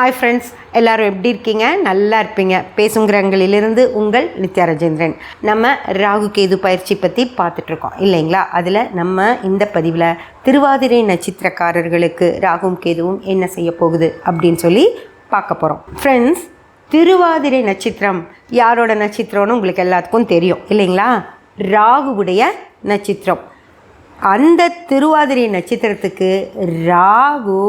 Hi friends எல்லாரும் எப்படி இருக்கீங்க? நல்லா இருப்பீங்க. பேசுங்கிறங்களிலிருந்து உங்கள் நித்யா ராஜேந்திரன். நம்ம ராகு கேது பயிற்சி பற்றி பார்த்துட்ருக்கோம் இல்லைங்களா? அதில் நம்ம இந்த பதிவில் திருவாதிரை நட்சத்திரக்காரர்களுக்கு ராகும் கேதுவும் என்ன செய்ய போகுது அப்படின்னு சொல்லி பார்க்க போகிறோம் ஃப்ரெண்ட்ஸ் திருவாதிரை நட்சத்திரம் யாரோட நட்சத்திரம்னு உங்களுக்கு எல்லாத்துக்கும் தெரியும் இல்லைங்களா? ராகுவுடைய நட்சத்திரம். அந்த திருவாதிரை நட்சத்திரத்துக்கு ராகு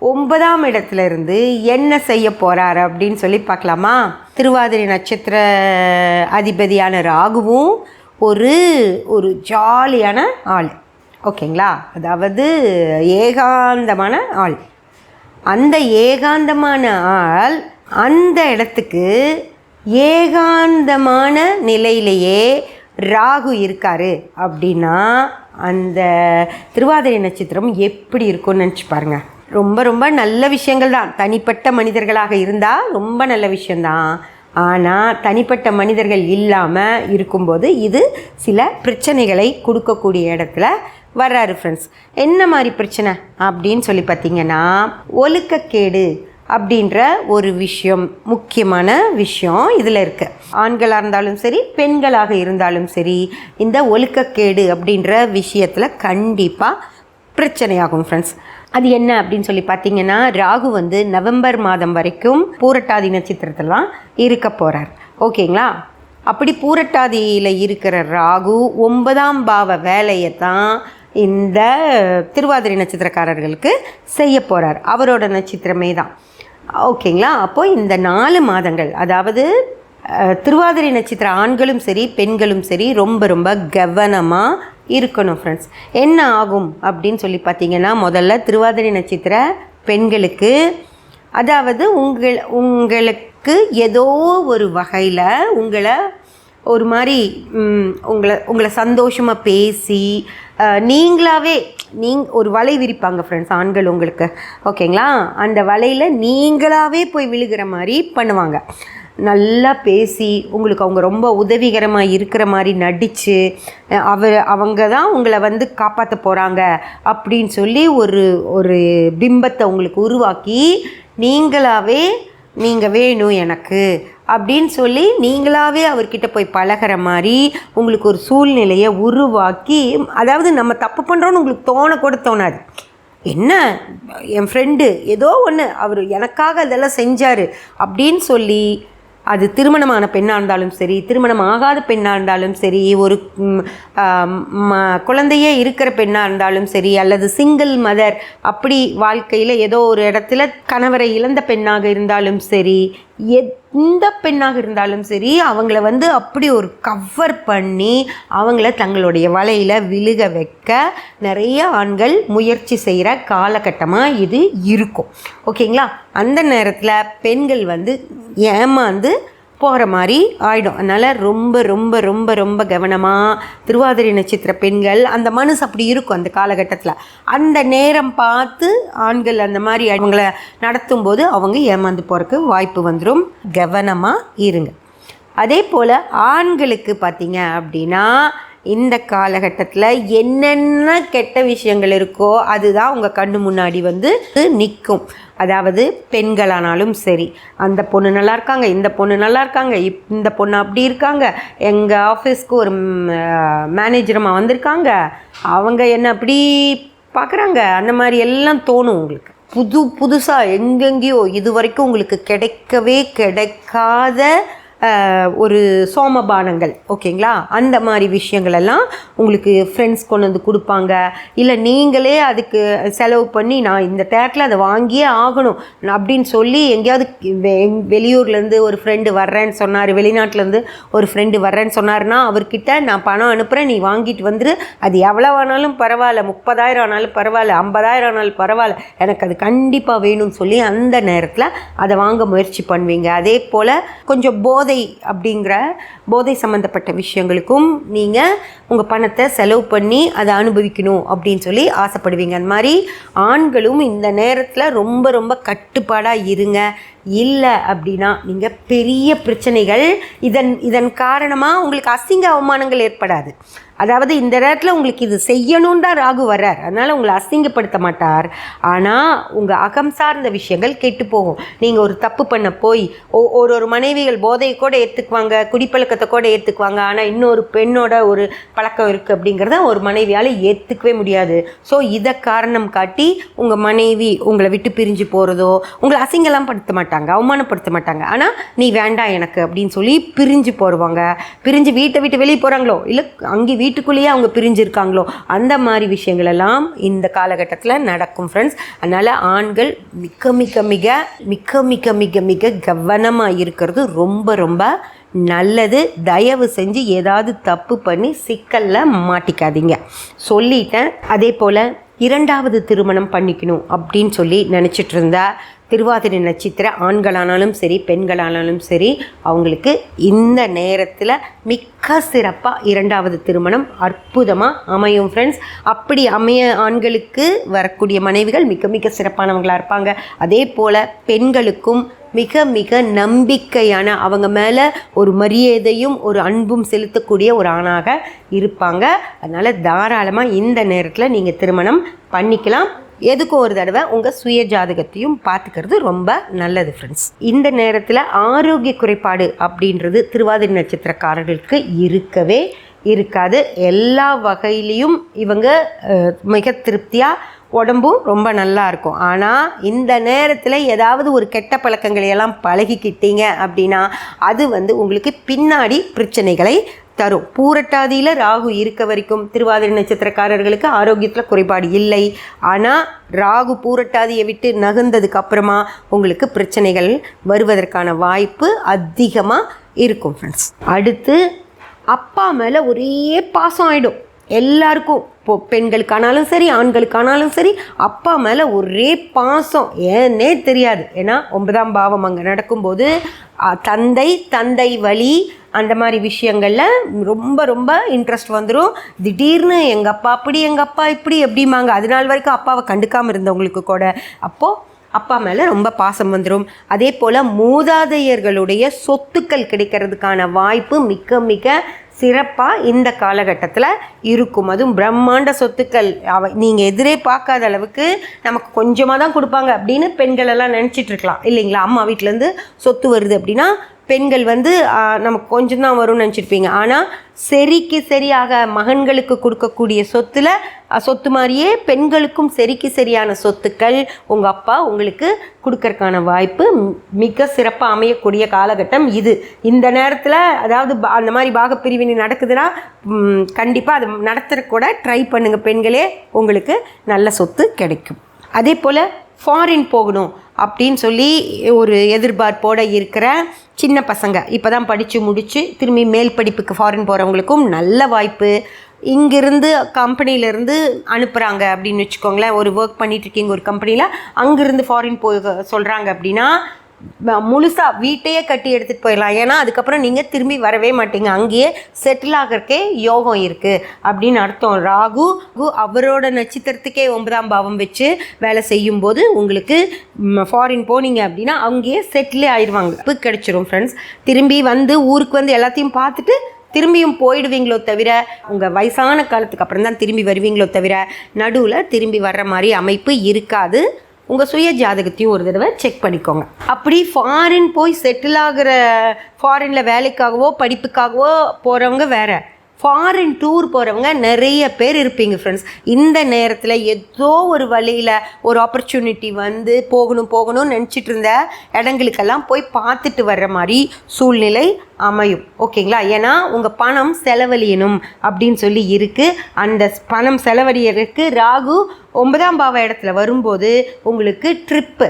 ஒன்பதாம் இடத்துல இருந்து என்ன செய்ய போகிறார் அப்படின்னு சொல்லி பார்க்கலாமா? திருவாதிரை நட்சத்திர அதிபதியான ராகுவும் ஒரு ஒரு ஜாலியான ஆள். ஓகேங்களா? அதாவது ஏகாந்தமான ஆள். அந்த ஏகாந்தமான ஆள் அந்த இடத்துக்கு ஏகாந்தமான நிலையிலேயே ராகு இருக்காரு. அப்படின்னா அந்த திருவாதிரை நட்சத்திரம் எப்படி இருக்கும்னு நினச்சி பாருங்கள் ரொம்ப ரொம்ப நல்ல விஷயங்கள் தான் தனிப்பட்ட மனிதர்களாக இருந்தால் ரொம்ப நல்ல விஷயந்தான் ஆனால் தனிப்பட்ட மனிதர்கள் இல்லாமல் இருக்கும்போது இது சில பிரச்சனைகளை கொடுக்கக்கூடிய இடத்துல வர்றாரு ஃப்ரெண்ட்ஸ் என்ன மாதிரி பிரச்சனை? அப்படின்னு சொல்லி பார்த்தீங்கன்னா ஒழுக்கக்கேடு அப்படின்ற ஒரு விஷயம் முக்கியமான விஷயம் இதில் இருக்குது ஆண்களாக இருந்தாலும் சரி பெண்களாக இருந்தாலும் சரி இந்த ஒழுக்கக்கேடு அப்படின்ற விஷயத்தில் கண்டிப்பாக பிரச்சனையாகும் ஃப்ரெண்ட்ஸ் அது என்ன அப்படின்னு சொல்லி பார்த்தீங்கன்னா ராகு வந்து நவம்பர் மாதம் வரைக்கும் பூரட்டாதி நட்சத்திரத்தெல்லாம் இருக்க போகிறார் ஓகேங்களா? அப்படி பூரட்டாதியில் இருக்கிற ராகு ஒன்பதாம் பாவ வேலையை தான் இந்த திருவாதிரை நட்சத்திரக்காரர்களுக்கு செய்ய போகிறார் அவரோட நட்சத்திரமே தான் ஓகேங்களா? அப்போது இந்த நாலு மாதங்கள் அதாவது திருவாதிரை நட்சத்திர ஆண்களும் சரி பெண்களும் சரி ரொம்ப ரொம்ப கவனமாக இருக்கணும் ஃப்ரெண்ட்ஸ் என்ன ஆகும் அப்படின்னு சொல்லி பார்த்தீங்கன்னா முதல்ல திருவாதிரை நட்சத்திர பெண்களுக்கு அதாவது உங்கள் உங்களுக்கு ஏதோ ஒரு வகையில் உங்களை ஒரு மாதிரி உங்களை உங்களை சந்தோஷமாக பேசி நீங்களாவே நீங் ஒரு வலை விரிப்பாங்க ஃப்ரெண்ட்ஸ் ஆண்கள் உங்களுக்கு. ஓகேங்களா? அந்த வலையில் நீங்களாவே போய் விழுகிற மாதிரி பண்ணுவாங்க. நல்லா பேசி உங்களுக்கு அவங்க ரொம்ப உதவிகரமாக இருக்கிற மாதிரி நடித்து அவர் அவங்க தான் உங்களை வந்து காப்பாற்ற போகிறாங்க அப்படின்னு சொல்லி ஒரு ஒரு பிம்பத்தை உங்களுக்கு உருவாக்கி நீங்களாவே நீங்கள் வேணும் எனக்கு அப்படின்னு சொல்லி நீங்களாகவே அவர்கிட்ட போய் பழகுற மாதிரி உங்களுக்கு ஒரு சூழ்நிலையை உருவாக்கி அதாவது நம்ம தப்பு பண்ணுறோன்னு உங்களுக்கு தோணக்கூட தோணாது. என்ன? என் ஃப்ரெண்டு ஏதோ ஒன்று அவர் எனக்காக அதெல்லாம் செஞ்சார் அப்படின்னு சொல்லி அது திருமணமான பெண்ணாக இருந்தாலும் சரி திருமணம் ஆகாத பெண்ணாக இருந்தாலும் சரி ஒரு ம- குழந்தையே இருக்கிற பெண்ணாக இருந்தாலும் சரி அல்லது சிங்கிள் மதர் அப்படி வாழ்க்கையில் ஏதோ ஒரு இடத்துல கணவரை இழந்த பெண்ணாக இருந்தாலும் சரி எந்த பெண்ணாக இருந்தாலும் சரி அவங்கள வந்து அப்படி ஒரு கவர் பண்ணி அவங்கள தங்களுடைய வலையில் விழுக வைக்க நிறைய ஆண்கள் முயற்சி செய்கிற காலகட்டமாக இது இருக்கும். ஓகேங்களா? அந்த நேரத்தில் பெண்கள் வந்து ஏமாந்து போகிற மாதிரி ஆயிடும். அதனால் ரொம்ப ரொம்ப ரொம்ப ரொம்ப கவனமாக திருவாதிரை நட்சத்திர பெண்கள் அந்த மனசு அப்படி இருக்கும் அந்த காலகட்டத்தில். அந்த நேரம் பார்த்து ஆண்கள் அந்த மாதிரி அவங்கள நடத்தும்போது அவங்க ஏமாந்து போகிறக்கு வாய்ப்பு வந்துடும் கவனமாக இருங்க. அதே போல் ஆண்களுக்கு பார்த்தீங்க அப்படின்னா இந்த காலகட்டத்தில் என்னென்ன கெட்ட விஷயங்கள் இருக்கோ அதுதான் உங்கள் கண்ணு முன்னாடி வந்து நிற்கும் அதாவது பெண்களானாலும் சரி அந்த பொண்ணு நல்லா இருக்காங்க இந்த பொண்ணு நல்லா இருக்காங்க இப் இந்த பொண்ணு அப்படி இருக்காங்க எங்கள் ஆஃபீஸ்க்கு ஒரு மேனேஜரமாக வந்திருக்காங்க அவங்க என்ன அப்படி பார்க்குறாங்க அந்த மாதிரி எல்லாம் தோணும் உங்களுக்கு. புது புதுசாக எங்கெங்கேயோ இது வரைக்கும் உங்களுக்கு கிடைக்கவே கிடைக்காத ஒரு சோமபானங்கள் ஓகேங்களா? அந்த மாதிரி விஷயங்கள் எல்லாம் உங்களுக்கு ஃப்ரெண்ட்ஸ் கொண்டு வந்து கொடுப்பாங்க. இல்லை நீங்களே அதுக்கு செலவு பண்ணி நான் இந்த டேட்டில் அதை வாங்கியே ஆகணும் அப்படின்னு சொல்லி எங்கேயாவது வெ- வெளியூர்லேருந்து ஒரு ஃப்ரெண்டு வர்றேன்னு சொன்னார் வெளிநாட்டிலேருந்து ஒரு ஃப்ரெண்டு வர்றேன்னு சொன்னார்னா அவர்கிட்ட நான் பணம் அனுப்புகிறேன் நீ வாங்கிட்டு வந்துரு. அது எவ்வளோ ஆனாலும் பரவாயில்ல முப்பதாயிரம் ஆனாலும் பரவாயில்ல ஐம்பதாயிரம் ஆனாலும் பரவாயில்ல. எனக்கு அது கண்டிப்பாக வேணும்னு சொல்லி அந்த நேரத்தில் அதை வாங்க முயற்சி பண்ணுவீங்க. அதே போல் கொஞ்சம் போதை போதை அப்படிங்கிற போதை சம்மந்தப்பட்ட விஷயங்களுக்கும் நீங்கள் உங்கள் பணத்தை செலவு பண்ணி அதை அனுபவிக்கணும் அப்படின்னு சொல்லி ஆசைப்படுவீங்க. அந்த மாதிரி ஆண்களும் இந்த நேரத்தில் ரொம்ப ரொம்ப கட்டுப்பாடாக இருங்க. இல்லை அப்படின்னா நீங்கள் பெரிய பிரச்சனைகள் இதன் இதன் காரணமாக உங்களுக்கு அசிங்க அவமானங்கள் ஏற்படாது. அதாவது இந்த நேரத்தில் உங்களுக்கு இது செய்யணும் தான் ராகு வர்றார். அதனால் உங்களை அசிங்கப்படுத்த மாட்டார். ஆனால் உங்கள் அகம் சார்ந்த விஷயங்கள் கெட்டு போகும். நீங்கள் ஒரு தப்பு பண்ண போய் ஒ- ஒரு ஒரு மனைவிகள் போதையை கூட ஏற்றுக்குவாங்க குடிப்பழக்கத்தை கூட ஏற்றுக்குவாங்க ஆனால் இன்னொரு பெண்ணோட ஒரு பழக்கம் இருக்குது அப்படிங்கிறத ஒரு மனைவியால் ஏற்றுக்கவே முடியாது. ஸோ இதை காரணம் காட்டி உங்கள் மனைவி உங்களை விட்டு பிரிஞ்சு போகிறதோ உங்களை அசிங்கலாம் படுத்த மாட்டாங்க அவமானப்படுத்த மாட்டாங்க. ஆனால் நீ வேண்டாம் எனக்கு அப்படின்னு சொல்லி பிரிஞ்சு போடுவாங்க பிரிஞ்சு வீட்டை விட்டு வெளியே போகிறாங்களோ இல்லை அங்கே வீட்டுக்குள்ளேயே அவங்க பிரிஞ்சிருக்காங்களோ அந்த மாதிரி விஷயங்களெல்லாம் இந்த காலகட்டத்தில் நடக்கும் ஃப்ரெண்ட்ஸ் அதனால் ஆண்கள் மிக மிக மிக மிக மிக மிக மிக கவனமாக இருக்கிறது. ரொம்ப ரொம்ப நல்லது. தயவு செஞ்சு ஏதாவது தப்பு பண்ணி சிக்கலில் மாட்டிக்காதீங்க. சொல்லிட்டேன். அதே போல் இரண்டாவது திருமணம் பண்ணிக்கணும் அப்படின்னு சொல்லி நினச்சிட்டு இருந்தா திருவாதிரை நட்சத்திர ஆண்களானாலும் சரி பெண்களானாலும் சரி அவங்களுக்கு இந்த நேரத்தில் மிக்க சிறப்பாக இரண்டாவது திருமணம் அற்புதமாக அமையும் ஃப்ரெண்ட்ஸ் அப்படி அமைய ஆண்களுக்கு வரக்கூடிய மனைவிகள் மிக மிக சிறப்பானவங்களாக இருப்பாங்க. அதே போல் பெண்களுக்கும் மிக மிக நம்பிக்கையான அவங்க மேலே ஒரு மரியாதையும் ஒரு அன்பும் செலுத்தக்கூடிய ஒரு ஆணாக இருப்பாங்க. அதனால் தாராளமாக இந்த நேரத்தில் நீங்கள் திருமணம் பண்ணிக்கலாம். எதுக்கும் ஒரு தடவை உங்கள் சுய ஜாதகத்தையும் பார்த்துக்கிறது ரொம்ப நல்லது ஃப்ரெண்ட்ஸ் இந்த நேரத்தில் ஆரோக்கிய குறைபாடு அப்படின்றது திருவாதிரை நட்சத்திரக்காரர்களுக்கு இருக்கவே இருக்காது. எல்லா வகையிலையும் இவங்க மிக திருப்தியாக உடம்பும் ரொம்ப நல்லா இருக்கும். ஆனால் இந்த நேரத்தில் ஏதாவது ஒரு கெட்ட பழக்கங்களை எல்லாம் பழகிக்கிட்டீங்க அப்படின்னா அது வந்து உங்களுக்கு பின்னாடி பிரச்சனைகளை தரும். பூரட்டாதியில் ராகு இருக்க வரைக்கும் திருவாதிரை நட்சத்திரக்காரர்களுக்கு ஆரோக்கியத்தில் குறைபாடு இல்லை. ஆனால் ராகு பூரட்டாதியை விட்டு நகர்ந்ததுக்கு அப்புறமா உங்களுக்கு பிரச்சனைகள் வருவதற்கான வாய்ப்பு அதிகமாக இருக்கும் ஃப்ரெண்ட்ஸ் அடுத்து அப்பா மேலே ஒரே பாசம் ஆகிடும் எல்லாருக்கும். இப்போ பெண்களுக்கானாலும் சரி ஆண்களுக்கானாலும் சரி அப்பா மேலே ஒரே பாசம். ஏன்னே தெரியாது. ஏன்னா ஒன்பதாம் பாவம் அங்கே நடக்கும்போது தந்தை தந்தை வழி அந்த மாதிரி விஷயங்களில் ரொம்ப ரொம்ப இன்ட்ரெஸ்ட் வந்துடும் திடீர்னு எங்கள் அப்பா அப்படி எங்கள் அப்பா இப்படி எப்படிமாங்க அது நாள் வரைக்கும் அப்பாவை கண்டுக்காமல் இருந்தவங்களுக்கு கூட. அப்போது அப்பா மேலே ரொம்ப பாசம் வந்துடும் அதே போல் மூதாதையர்களுடைய சொத்துக்கள் கிடைக்கிறதுக்கான வாய்ப்பு மிக்க மிக சிறப்பாக இந்த காலகட்டத்தில் இருக்கும். அதுவும் பிரம்மாண்ட சொத்துக்கள். அவ நீங்கள் எதிரே பார்க்காத அளவுக்கு நமக்கு கொஞ்சமாக தான் கொடுப்பாங்க அப்படின்னு பெண்களெல்லாம் நினச்சிட்ருக்கலாம் நினச்சிட்டு இருக்கலாம். இல்லைங்களா? அம்மா வீட்டிலேருந்து சொத்து வருது அப்படின்னா பெண்கள் வந்து நமக்கு கொஞ்சம் தான் வரும்னு நினச்சிருப்பீங்க. ஆனால் சரிக்கு சரியாக மகன்களுக்கு கொடுக்கக்கூடிய சொத்தில் சொத்து மாதிரியே பெண்களுக்கும் சரிக்கு சரியான சொத்துக்கள் உங்கள் அப்பா உங்களுக்கு கொடுக்கறக்கான வாய்ப்பு மிக சிறப்பாக அமையக்கூடிய காலகட்டம் இது. இந்த நேரத்தில் அதாவது அந்த மாதிரி பாகப்பிரிவினை நடக்குதுன்னா கண்டிப்பாக அது நடத்துகிறக்கூட ட்ரை பண்ணுங்கள் பெண்களே உங்களுக்கு நல்ல சொத்து கிடைக்கும். அதே போல் ஃபாரின் போகணும். அப்படின்னு சொல்லி ஒரு எதிர்பார்ப்போடு இருக்கிற சின்ன பசங்க. இப்போ தான் படித்து முடித்து திரும்பி மேல் படிப்புக்கு ஃபாரின் போகிறவங்களுக்கும் நல்ல வாய்ப்பு. இங்கிருந்து கம்பெனியிலேருந்து அனுப்புகிறாங்க அப்படின்னு வச்சுக்கோங்களேன். ஒரு ஒர்க் பண்ணிகிட்ருக்கீங்க ஒரு கம்பெனியில் அங்கேருந்து ஃபாரின் போய் சொல்கிறாங்க அப்படின்னா முழுசாக வீட்டையே கட்டி எடுத்துகிட்டு போயிடலாம். ஏன்னா அதுக்கப்புறம் நீங்கள் திரும்பி வரவே மாட்டீங்க. அங்கேயே செட்டில் ஆகிறக்கே யோகம் இருக்குது அப்படின்னு அர்த்தம். ராகு அவரோட நட்சத்திரத்துக்கே ஒன்பதாம் பாவம் வச்சு வேலை செய்யும்போது உங்களுக்கு ஃபாரின் போனீங்க அப்படின்னா அங்கேயே செட்டிலே ஆயிடுவாங்க இப்போ கிடச்சிரும் ஃப்ரெண்ட்ஸ் திரும்பி வந்து ஊருக்கு வந்து எல்லாத்தையும் பார்த்துட்டு திரும்பியும் போயிடுவீங்களோ தவிர உங்கள் வயசான காலத்துக்கு அப்புறம் தான் திரும்பி வருவீங்களோ தவிர நடுவில் திரும்பி வர்ற மாதிரி அமைப்பு இருக்காது. உங்கள் சுய ஜாதகத்தையும் ஒரு தடவை செக் பண்ணிக்கோங்க. அப்படி ஃபாரின் போய் செட்டில் ஆகிற ஃபாரினில் வேலைக்காகவோ படிப்புக்காகவோ போகிறவங்க வேறு. ஃபாரின் டூர் போகிறவங்க நிறைய பேர் இருப்பீங்க ஃப்ரெண்ட்ஸ் இந்த நேரத்தில் ஏதோ ஒரு வழியில் ஒரு ஆப்பர்ச்சுனிட்டி வந்து போகணும் போகணும்னு நினச்சிட்டு இருந்த இடங்களுக்கெல்லாம் போய் பார்த்துட்டு வர்ற மாதிரி சூழ்நிலை அமையும். ஓகேங்களா? ஏன்னா உங்கள் பணம் செலவழியணும் அப்படின்னு சொல்லி இருக்குது அந்த பணம் செலவழியறதுக்கு ராகு ஒன்பதாம் பாவ இடத்துல வரும்போது உங்களுக்கு ட்ரிப்பு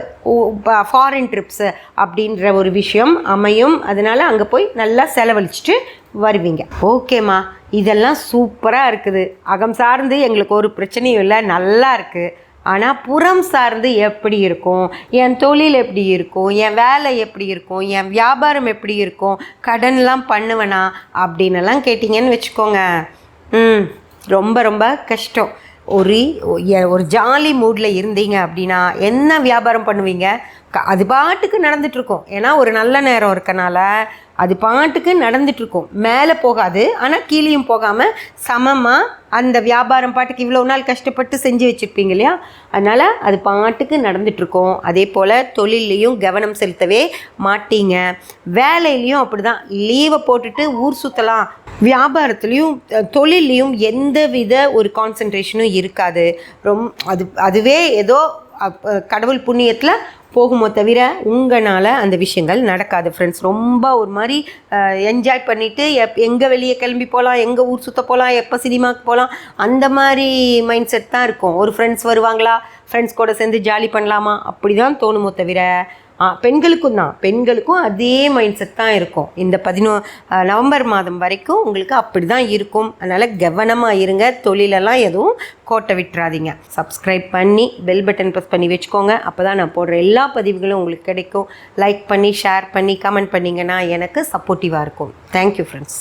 ஃபாரின் ட்ரிப்ஸு அப்படின்ற ஒரு விஷயம் அமையும். அதனால் அங்கே போய் நல்லா செலவழிச்சிட்டு வருவீங்க. ஓகேம்மா. இதெல்லாம் சூப்பராக இருக்குது. அகம் சார்ந்து எங்களுக்கு ஒரு பிரச்சனையும் இல்லை. நல்லா இருக்குது ஆனால் புறம் சார்ந்து எப்படி இருக்கும்? என் தொழில் எப்படி இருக்கும்? என் வேலை எப்படி இருக்கும்? என் வியாபாரம் எப்படி இருக்கும்? கடன்லாம் பண்ணுவேனா? அப்படின்னலாம் கேட்டிங்கன்னு வச்சுக்கோங்க. ம் ரொம்ப ரொம்ப கஷ்டம். ஒரு ஒரு ஜாலி மூடில் இருந்தீங்க அப்படின்னா என்ன வியாபாரம் பண்ணுவீங்க? அது பாட்டுக்கு நடந்துகிட்ருக்கும் ஏன்னா ஒரு நல்ல நேரம் இருக்கனால அது பாட்டுக்கு நடந்துட்டுருக்கோம். மேலே போகாது ஆனால் கீழேயும் போகாமல் சமமாக அந்த வியாபாரம் பாட்டுக்கு இவ்வளோ நாள் கஷ்டப்பட்டு செஞ்சு வச்சுருப்பீங்க இல்லையா? அதனால் அது பாட்டுக்கு நடந்துகிட்ருக்கும் அதே போல் தொழில்லையும் கவனம் செலுத்தவே மாட்டீங்க. வேலையிலையும் அப்படிதான். லீவை போட்டுட்டு ஊர் சுற்றலாம் வியாபாரத்துலேயும் தொழில்லையும் எந்த வித ஒரு கான்சன்ட்ரேஷனும் இருக்காது. ரொம் அது அதுவே ஏதோ கடவுள் புண்ணியத்தில் போகுமோ தவிர உங்களால் அந்த விஷயங்கள் நடக்காது ஃப்ரெண்ட்ஸ் ரொம்ப ஒரு மாதிரி என்ஜாய் பண்ணிவிட்டு எப் எங்கே வெளியே கிளம்பி போகலாம் எங்கே ஊர் சுற்ற போகலாம் எப்போ சினிமாவுக்கு போகலாம் அந்த மாதிரி மைண்ட் செட் தான் இருக்கும். ஒரு ஃப்ரெண்ட்ஸ் வருவாங்களா ஃப்ரெண்ட்ஸ் கூட சேர்ந்து ஜாலி பண்ணலாமா? அப்படி தான் தோணுமோ தவிர பெண்களுக்கும் தான். பெண்களுக்கும் அதே மைண்ட் செட் தான் இருக்கும். இந்த பதினோ நவம்பர் மாதம் வரைக்கும் உங்களுக்கு அப்படி தான் இருக்கும். அதனால் கவனமாக இருங்க. தொழிலெல்லாம் எதுவும் கோட்டை விட்டுறாதீங்க. சப்ஸ்கிரைப் பண்ணி பெல் பட்டன் ப்ரெஸ் பண்ணி வச்சுக்கோங்க. அப்போ தான் நான் போடுற எல்லா பதிவுகளும் உங்களுக்கு கிடைக்கும். லைக் பண்ணி ஷேர் பண்ணி கமெண்ட் பண்ணிங்கன்னா எனக்கு சப்போர்ட்டிவாக இருக்கும். Thank you friends